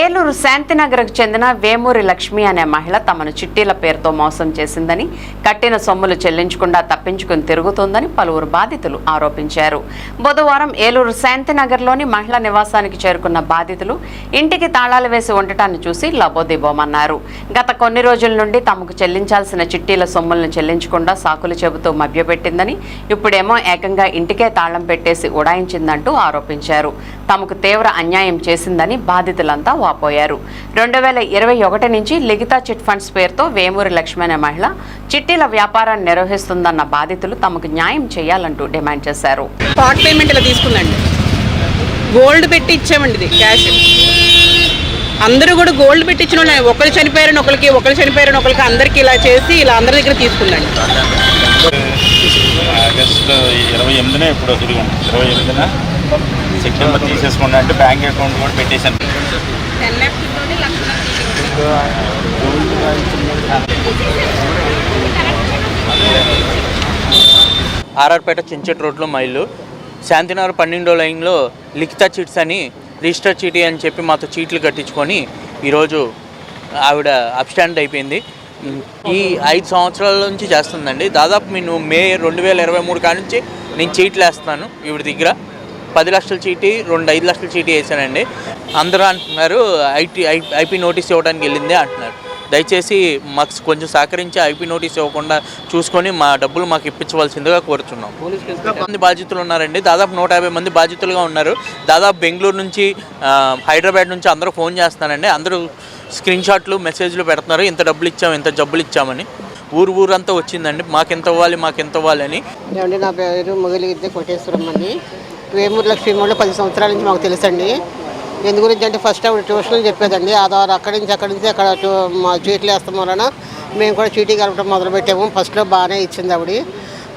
ఏలూరు శాంతినగర్కు చెందిన వేమూరి లక్ష్మి అనే మహిళ తమను చిట్టీల పేరుతో మోసం చేసిందని కట్టిన సొమ్ములు చెల్లించకుండా తప్పించుకుని తిరుగుతోందని పలువురు బాధితులు ఆరోపించారు. బుధవారం ఏలూరు శాంతినగర్లోని మహిళా నివాసానికి చేరుకున్న బాధితులు ఇంటికి తాళాలు వేసి ఉండటాన్ని చూసి లబోదిబోమన్నారు. గత కొన్ని రోజుల నుండి తమకు చెల్లించాల్సిన చిట్టీల సొమ్ములను చెల్లించకుండా సాకులు చెబుతూ మభ్యపెట్టిందని ఇప్పుడేమో ఏకంగా ఇంటికే తాళం పెట్టేసి ఉడాయించిందంటూ ఆరోపించారు. తమకు తీవ్ర అన్యాయం చేసిందని బాధితులంతా వాపోయారు. రెండు వేల ఇరవై ఒకటి నుంచి లిఖిత చిట్ ఫండ్స్ పేరుతో వేమూరి లక్ష్మి అనే మహిళ చిట్టీల వ్యాపారాన్ని నిర్వహిస్తుందన్న బాధితులు తమకు న్యాయం చేయాలంటూ డిమాండ్ చేశారు. స్పాట్ పేమెంట్ ఇలా తీసుకుందండి గోల్డ్ పెట్టి ఇచ్చామండి ఇది క్యాష్. అందరూ కూడా గోల్డ్ పెట్టి ఇచ్చిన వాళ్ళు. ఒకరు చనిపోయారని ఒకరికి ఒకరు చనిపోయారని ఒకరికి అందరికి ఇలా చేసి ఇలా అందరి దగ్గర తీసుకుందండి ఆగస్టు ఇరవై ఎనిమిదిన ఇప్పుడు తిరిగి ఇరవై ఎనిమిదిన సెప్టెంబర్ తీసేసుకోండి అంటే బ్యాంక్ అకౌంట్ కూడా పెట్టేశాను. ఆర్ఆర్పేట చెంచెట్ రోడ్లో మైలు శాంతినగర్ పన్నెండో లైన్లో లిఖిత చిట్స్ అని రిజిస్టర్ చీటీ అని చెప్పి మాతో చీట్లు కట్టించుకొని ఈరోజు ఆవిడ అప్స్టాండ్ అయిపోయింది. ఈ ఐదు సంవత్సరాల నుంచి చేస్తుందండి. దాదాపు నేను మే రెండు వేల ఇరవై మూడు కాడ నుంచి నేను చీట్లు వేస్తున్నాను ఈవిడ దగ్గర. పది లక్షల చీటీ రెండు ఐదు లక్షల చీటీ వేసానండి. అందరూ అంటున్నారు ఐటీ ఐపీ నోటీస్ ఇవ్వడానికి వెళ్ళింది అంటున్నారు. దయచేసి మాకు కొంచెం సహకరించి ఐపీ నోటీస్ ఇవ్వకుండా చూసుకొని మా డబ్బులు మాకు ఇప్పించవలసిందిగా కోరుచున్నాం. మంది బాధితులు ఉన్నారండి. దాదాపు నూట యాభై మంది బాధితులుగా ఉన్నారు. దాదాపు బెంగళూరు నుంచి హైదరాబాద్ నుంచి అందరూ ఫోన్ చేస్తున్నారండి. అందరూ స్క్రీన్ షాట్లు మెసేజ్లు పెడుతున్నారు. ఇంత డబ్బులు ఇచ్చాం ఇంత జబ్బులు ఇచ్చామని. ఊరు ఊరంతా వచ్చిందండి. మాకెంత ఇవ్వాలి మాకెంత ఇవ్వాలి అని. నా పేరు మొగలిగిద్దే కోటేశ్వరం అండి వేమూరు లక్ష్మీ వాళ్ళు పది సంవత్సరాల నుంచి మాకు తెలుసండి. ఎందు గురించి అంటే ఫస్ట్ ఆవిడ ట్యూషన్లు చెప్పేదండి. ఆధార్ అక్కడి నుంచి అక్కడి నుంచి అక్కడ మా చీట్లు వేస్తాం వలన మేము కూడా చీటీ కలపడం మొదలుపెట్టాము ఫస్ట్లో బాగానే ఇచ్చింది ఆవిడ.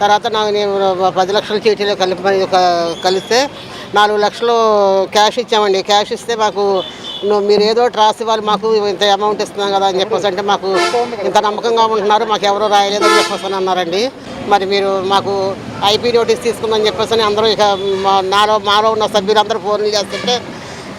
తర్వాత నాకు నేను పది లక్షల చీటీలు కలిపి కలిస్తే నాలుగు లక్షలు క్యాష్ ఇచ్చామండి. క్యాష్ ఇస్తే మాకు నువ్వు మీరు ఏదో ఒకటి రాసి వాళ్ళు మాకు ఇంత అమౌంట్ ఇస్తున్నాం కదా అని చెప్పేసి అంటే మాకు ఇంత నమ్మకంగా ఉంటున్నారు మాకు ఎవరో రాయలేదని చెప్పేసి అన్నారండి. మరి మీరు మాకు ఐపీ నోటీస్ తీసుకుందని చెప్పేసి అని అందరూ ఇక మా- నాలో మాలో ఉన్న సభ్యులందరూ ఫోన్లు చేస్తుంటే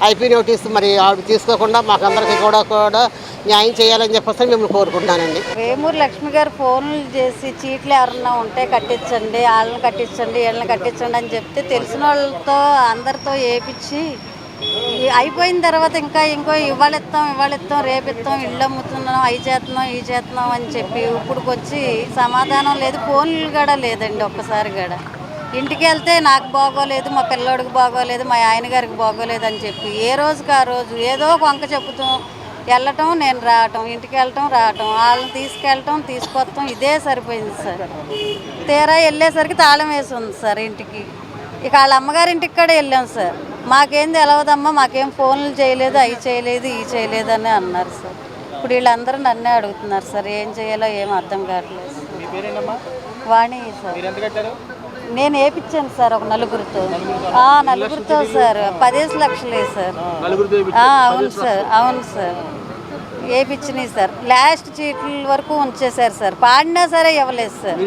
ఐపీ నోటీస్ మరి ఆవిడ తీసుకోకుండా మాకందరికి కూడా కూడా న్యాయం చేయాలని చెప్పేసి మిమ్మల్ని కోరుకుంటున్నానండి. వేమూరు లక్ష్మి గారు ఫోన్లు చేసి చీట్లు ఎవరన్నా ఉంటే కట్టించండి వాళ్ళని కట్టించండి వీళ్ళని కట్టించండి అని చెప్తే తెలిసిన వాళ్ళతో అందరితో వేపించి అయిపోయిన తర్వాత ఇంకా ఇంకో ఇవ్వాలిస్తాం ఇస్తాం రేపిస్తాం ఇస్తాం చేస్తున్నాం అవి చేస్తున్నాం ఈ చేస్తున్నాం అని చెప్పి ఇప్పుడుకి వచ్చి సమాధానం లేదు. ఫోన్లు కూడా లేదండి ఒక్కసారి కూడా. ఇంటికి వెళ్తే నాకు బాగోలేదు మా పిల్లోడికి బాగోలేదు మా ఆయన గారికి బాగోలేదు అని చెప్పి ఏ రోజుకి ఆ రోజు ఏదో వంక చెప్పుతాం వెళ్ళటం నేను రావటం ఇంటికి వెళ్ళటం రావటం వాళ్ళని తీసుకెళ్ళటం తీసుకొస్తాం ఇదే సరిపోయింది సార్. తీరా వెళ్ళేసరికి తాళం వేసి ఉంది సార్ ఇంటికి. ఇక వాళ్ళ అమ్మగారి ఇంటికి కూడా వెళ్ళాం సార్. మాకేం తెలవదమ్మా మాకేం ఫోన్లు చేయలేదు అవి చేయలేదు ఇవి చేయలేదు అని అన్నారు సార్. ఇప్పుడు వీళ్ళందరూ నన్నే అడుగుతున్నారు సార్ ఏం చేయాలో ఏం అర్థం కావట్లేదు. వాణి సార్. నేను వేపించాను సార్ ఒక నలుగురితో. నలుగురితో. సార్. పదిహేను లక్షలే సార్. అవును సార్. అవును సార్. వేపించినాయి సార్. లాస్ట్ చీట్ల వరకు ఉంచేశారు సార్. పాడినా సరే ఇవ్వలేదు సార్.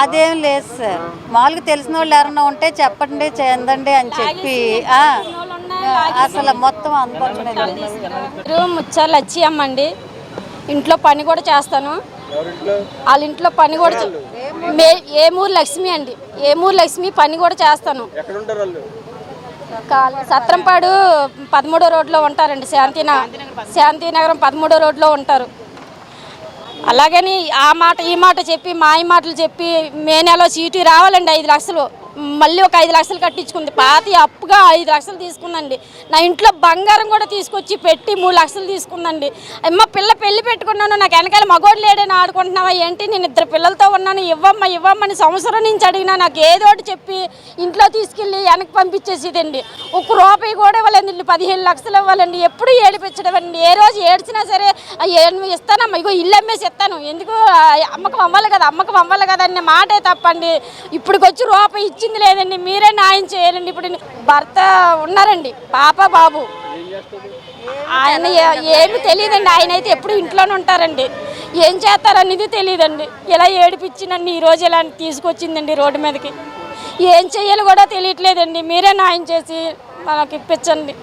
అదేం లేదు సార్. మామూలుగా తెలిసిన వాళ్ళు ఎవరన్నా ఉంటే చెప్పండి చెందండి అని చెప్పి అసలు మొత్తం పేరు ముచ్చాల లచ్చి అమ్మండి. ఇంట్లో పని కూడా చేస్తాను. వాళ్ళ ఇంట్లో పని కూడా మే ఏమూరు లక్ష్మి అండి? ఏమూరు లక్ష్మి పని కూడా చేస్తాను. సత్రంపాడు పదమూడో రోడ్లో ఉంటారండి శాంతిన శాంతినగరం పదమూడో రోడ్లో ఉంటారు. అలాగని ఆ మాట ఈ మాట చెప్పి మాయ మాటలు చెప్పి మే నెల చీటీ రావాలండి ఐదు లక్షలు. మళ్ళీ ఒక ఐదు లక్షలు కట్టించుకుంది. పాతి అప్పుగా ఐదు లక్షలు తీసుకుందండి. నా ఇంట్లో బంగారం కూడా తీసుకొచ్చి పెట్టి మూడు లక్షలు తీసుకుందండి. అమ్మ పిల్ల పెళ్ళి పెట్టుకున్నాను. నాకు వెనకాల మగోడు లేడని ఆడుకుంటున్నావా? ఏంటి? నేను ఇద్దరు పిల్లలతో ఉన్నాను. ఇవ్వమ్మా ఇవ్వమ్మని సంవత్సరం నుంచి అడిగినా నాకు ఏదో ఒకటి చెప్పి ఇంట్లో తీసుకెళ్ళి వెనక్కి పంపించేసేదండి. ఒక్క రూపాయి కూడా ఇవ్వలేదు. ఇల్లు పదిహేను లక్షలు ఇవ్వాలండి. ఎప్పుడు ఏడిపించడం అండి. ఏ రోజు ఏడ్చినా సరే నువ్వు ఇస్తానమ్మా. ఇగో ఇల్లు అమ్మేసి ఇస్తాను. ఎందుకు అమ్మకం అవ్వాలి కదా అమ్మకం అవ్వాలి కదా అనే మాటే తప్పండి. ఇప్పటికొచ్చి వచ్చి రూపాయి ఇచ్చింది లేదండి. మీరే న్యాయం చేయాలండి. ఇప్పుడు భర్త ఉన్నారండి. పాప బాబు. ఆయన ఏమి తెలియదండి. ఆయన అయితే ఎప్పుడు ఇంట్లోనే ఉంటారండి. ఏం చేస్తారనేది తెలియదండి. ఇలా ఏడిపించి ఈ రోజు ఇలా తీసుకొచ్చిందండి రోడ్డు మీదకి? ఏం చేయాలో కూడా తెలియట్లేదండి. మీరే న్యాయం చేసి మనకి ఇప్పించండి.